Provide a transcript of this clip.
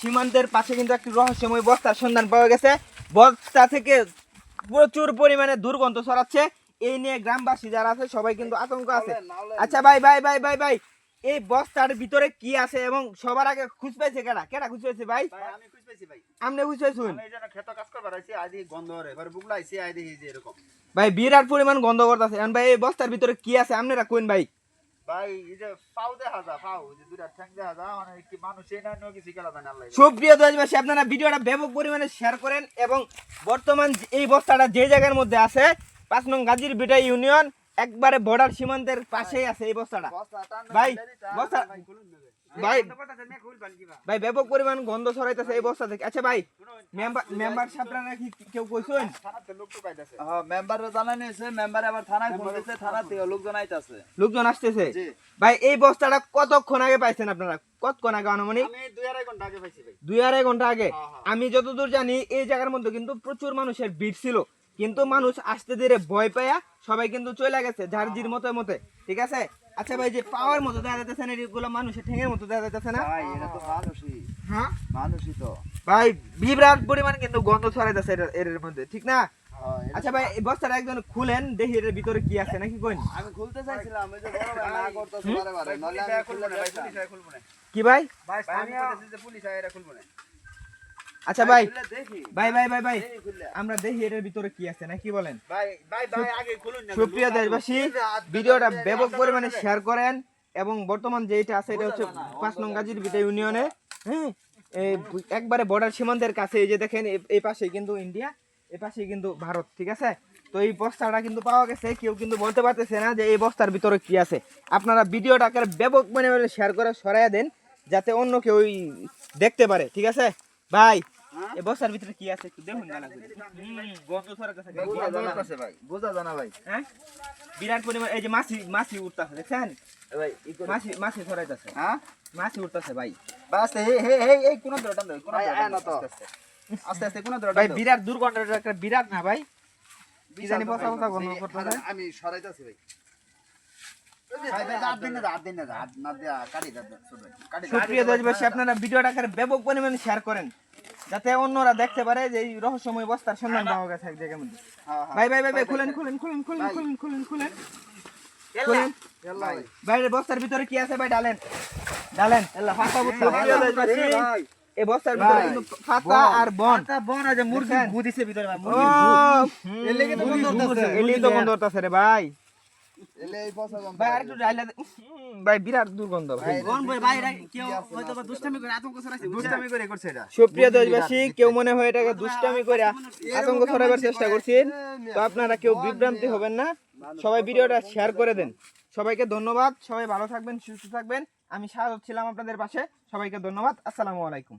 সীমান্তের পাশে কিন্তু একটি রহস্যময় বস্তার সন্ধান পাওয়া গেছে। বস্তা থেকে প্রচুর পরিমাণে দুর্গন্ধ ছড়াচ্ছে। এই নিয়ে গ্রামবাসী যারা আছে সবাই কিন্তু আতঙ্ক আছে। আচ্ছা ভাই ভাই ভাই ভাই ভাই এই বস্তার ভিতরে কি আছে এবং সবার আগে খুঁজ পাইছে কেডা? কেডা খুঁজ পাইছে ভাই? আমি খুঁজ পাইছি ভাই। আপনি খুঁজ পাইছুন? আমি এই জন্য কাজ করবার আইছি আই গন্ধ এবার যে এরকম। ভাই বিরাট পরিমাণ গন্ধ করতেছে। এখন ভাই এই বস্তার ভিতরে কি আছে? আপনারা কোন ভাই। সুপ্রিয় দেশবাসী আপনারা ভিডিওটা ব্যাপক পরিমাণে শেয়ার করেন এবং বর্তমান এই বস্তাটা যে জায়গার মধ্যে আছে পাঁচ নং গাজীর বিটা ইউনিয়ন একবারে বর্ডার সীমান্তের পাশেই আছে এই বস্তাটা। ভাই, বস্তা- ভাই ভাই ব্যাপক পরিমাণ গন্ধ ছড়াইতেছে এই বস্তা থেকে। আচ্ছা ভাই মেম্বার মেম্বার সাহেবরা কি কেউ কইছেন? থানাতে লোক হ্যাঁ মেম্বারে জানাই নিয়েছে মেম্বার আবার থানায় ফোন দিয়েছে থানা থেকে লোকজন আইতাছে। লোকজন আসতেছে? ভাই এই বস্তাটা কতক্ষণ আগে পাইছেন আপনারা? কতক্ষণ আগে আনুমানিক? দুই আড়াই ঘণ্টা আগে পাইছি ভাই। দুই আড়াই ঘণ্টা আগে? হ্যাঁ, হ্যাঁ। আমি যতদূর জানি এই জায়গার মধ্যে কিন্তু প্রচুর মানুষের ভিড় ছিল। কিন্তু মানুষ আসতে ধীরে ভয় পায়া সবাই কিন্তু চলে গেছে যার মতে মতে। ঠিক আছে? আচ্ছা ভাই যে পাওয়ার মতো দেখা যাচ্ছে না এগুলো মানুষের ঠেঙের মতো দেখা যাচ্ছে না? ভাই এটা তো মানুষই। হ্যাঁ? মানুষই তো। ভাই বিরাট পরিমাণ কিন্তু গন্ধ ছড়াইতেছে এর এর মধ্যে ঠিক না? হ্যাঁ, আচ্ছা ভাই এই বস্তাটা একজন খুলেন দেখি এর ভিতরে কি আছে নাকি কইন? আমি খুলতে চাইছিলাম ওই যে বড় ভাই না করতেছে বারে বারে। নলে আমি খুলে ভাই পুলিশ খুলবো না। কি ভাই? ভাই আমি কইতেছি যে পুলিশ আয় এরা খুলবো না। আচ্ছা ভাই ভাই। ভাই ভাই ভাই আমরা দেখি এটার ভিতরে কি আছে নাকি বলেন? ভাই ভাই ভাই আগে খুলুন না সুপ্রিয় দেশবাসী ভিডিওটা ব্যাপক পরিমাণে শেয়ার করেন এবং বর্তমান যেটা আছে এটা হচ্ছে পাঁচ নং গাজীর বিটা ইউনিয়নে হ্যাঁ? একবারে বর্ডার সীমান্তের কাছে এই যে দেখেন এই- পাশে কিন্তু ইন্ডিয়া এই পাশে কিন্তু ভারত ঠিক আছে? তো এই বস্তাটা কিন্তু পাওয়া গেছে কেউ কিন্তু বলতে পারতেছে না যে এই বস্তার ভিতরে কি আছে। আপনারা ভিডিওটাকে ব্যাপক মানে শেয়ার করে সরাইয়া দেন যাতে অন্য কেউ দেখতে পারে ঠিক আছে? ভাই এই বস্তার ভিতরে কি আছে একটু দেখুন। গন্ধ ছড়াইতেছে, বোঝা ভাই বোঝা জানা ভাই হ্যাঁ বিরাট পরিমাণ এই যে মাছি মাছি উঠতেছে দেখছেন ভাই মাছি মাছি ছড়াইতেছে হ্যাঁ মাছি উঠতেছে ভাই বাস হে হে হে এই কোন ধরে টান কোন না তো। আস্তে আস্তে কোন ধরে ভাই বিরাট দুর্গন্ধ একটা বিরাট না ভাই কি জানি বসা বসা গন্ধ করতেছে আমি সরাইতাছি ভাই ভাই ভাই হাত দিন না হাত দিন না হাত না দিয়া কাটি দাও ছোট ভাই কাটি দাও। সুপ্রিয় দেশবাসী আপনারা ভিডিওটা ব্যাপক পরিমাণে শেয়ার করেন যাতে অন্যরা দেখতে পারে যে এই রহস্যময় বস্তার সন্ধান পাওয়া গেছে এক জায়গার মধ্যে। হ্যাঁ হ্যাঁ। ভাই ভাই ভাই ভাই খুলেন খুলেন খুলেন খুলেন খুলেন খুলেন খুলেন। খুলেন। বাইরে বস্তার ভিতরে কি আছে? ভাই ডালেন। ডালেন। ফাঁকা বস্তা এই বস্তার ভিতরে কিন্তু ফাঁকা আর বন। বোন আছে মুরগি দেখেন? গু দিছে ভিতরে ভাই। ও মুরগি এর লেগে তো গন্ধ হতাছে এর লেগে তো হতাছে রে ভাই। এলে এই পয়সা কম ভাই আরেকটু ডাইলা ভাই বিরাট দুর্গন্ধ ভাই। বোন ভাই ভাই কেউ হয়তো বা দুষ্টামি করে আতঙ্ক ছড়াইছে দুষ্টামি করে করছে এটা। সুপ্রিয় দেশবাসী কেউ মনে হয় এটাকে দুষ্টামি করে আতঙ্ক ছড়াবার চেষ্টা করছেন। তো আপনারা কেউ বিভ্রান্তি হবেন না। সবাই ভিডিওটা শেয়ার করে দেন। সবাইকে ধন্যবাদ। সবাই ভালো থাকবেন সুস্থ থাকবেন। আমি স্বাগত ছিলাম আপনাদের পাশে। সবাইকে ধন্যবাদ। আসসালামু আলাইকুম।